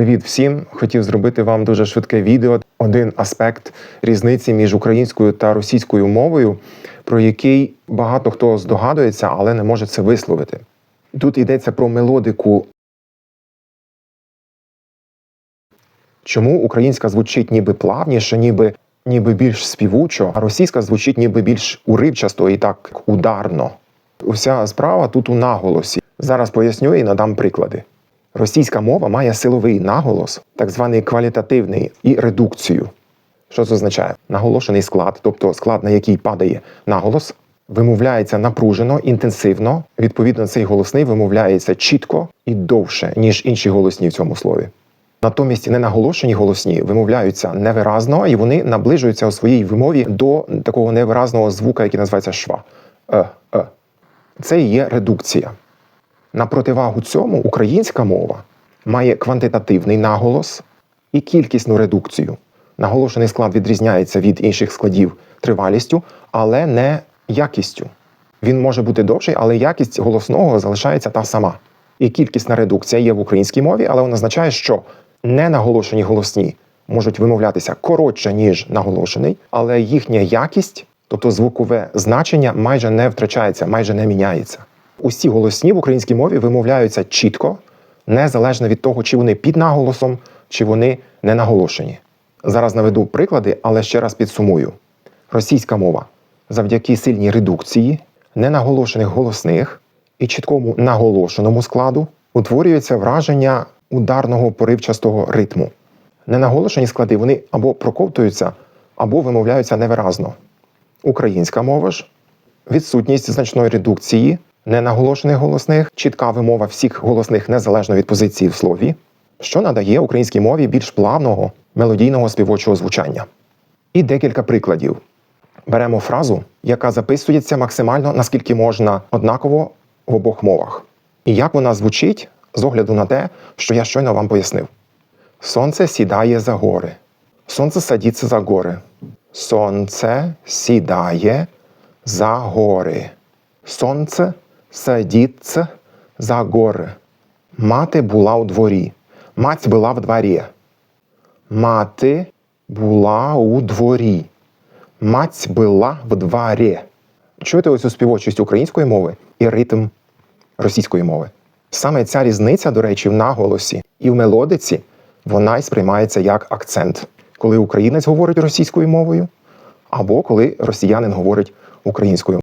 Привіт всім! Хотів зробити вам дуже швидке відео. Один аспект різниці між українською та російською мовою, про який багато хто здогадується, але не може це висловити. Тут йдеться про мелодику. Чому українська звучить ніби плавніше, ніби, ніби більш співучо, а російська звучить ніби більш уривчасто і так ударно. Уся справа тут у наголосі. Зараз поясню і надам приклади. Російська мова має силовий наголос, так званий квалітативний, і редукцію. Що це означає? Наголошений склад, тобто склад, на який падає наголос, вимовляється напружено, інтенсивно. Відповідно, цей голосний вимовляється чітко і довше, ніж інші голосні в цьому слові. Натомість ненаголошені голосні вимовляються невиразно, і вони наближуються у своїй вимові до такого невиразного звука, який називається шва. Е, е. Це і є редукція. На противагу цьому українська мова має квантитативний наголос і кількісну редукцію. Наголошений склад відрізняється від інших складів тривалістю, але не якістю. Він може бути довший, але якість голосного залишається та сама. І кількісна редукція є в українській мові, але вона означає, що ненаголошені голосні можуть вимовлятися коротше, ніж наголошений, але їхня якість, тобто звукове значення, майже не втрачається, майже не міняється. Усі голосні в українській мові вимовляються чітко, незалежно від того, чи вони під наголосом, чи вони не наголошені. Зараз наведу приклади, але ще раз підсумую: російська мова завдяки сильній редукції, ненаголошених голосних і чіткому наголошеному складу утворюється враження ударного поривчастого ритму. Ненаголошені склади вони або проковтуються, або вимовляються невиразно. Українська мова ж відсутність значної редукції, ненаголошених голосних, чітка вимова всіх голосних незалежно від позиції в слові, що надає українській мові більш плавного мелодійного співочого звучання. І декілька прикладів. Беремо фразу, яка записується максимально наскільки можна однаково в обох мовах. І як вона звучить з огляду на те, що я щойно вам пояснив. Сонце сідає за гори. Сонце садиться за гори. Сонце сідає за гори. Сонце садиться за гори. Мати була у дворі. Мать була в дворі. Мати була у дворі. Мать була в дворі. Чуєте оцю співочість української мови і ритм російської мови? Саме ця різниця, до речі, в наголосі і в мелодиці, вона й сприймається як акцент, коли українець говорить російською мовою, або коли росіянин говорить українською